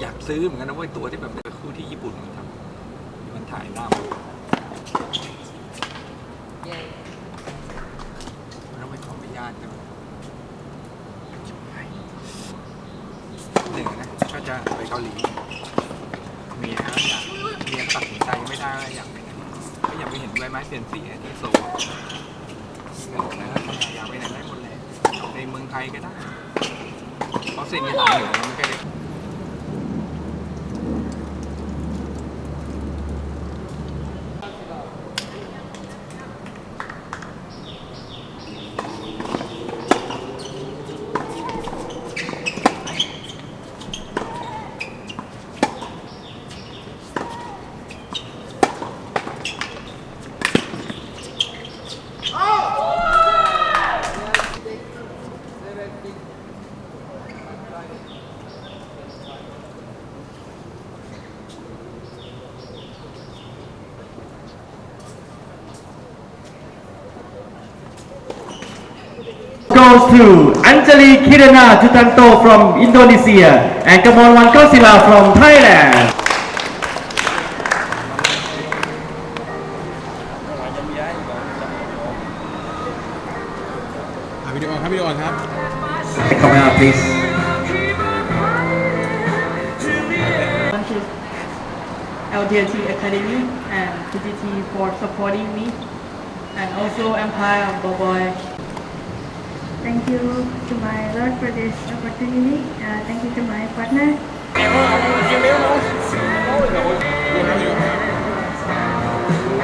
อยากซื้อเหมือนกันนะว่าตัวที่แบบเป็นคู่ที่ญี่ปุ่นมันทำายหน้ามันมันต้องไปขออนุญาตกันหนึ่งนะก็จะไปเกาหลีเมียก็อยากเมียตัดสินใจไม่ได้ว่าอยากไปไหนก็อยากไปเห็นใบไม้เปลี่ยนสีที่โซลแล้วอยากไปไหนได้หมดเลยในเมืองไทยก็ได้เพราะเส้นที่ทางเหนือมันไม่ได้ goes to Anjali Kirana Jutanto from Indonesia and Kamon Wankosila from Thailand. Come out, please. Thank you, LDT Academy and PGT for supporting me and also Empire Boboy Thank you to my Lord for this opportunity. Uh, thank you to my partner.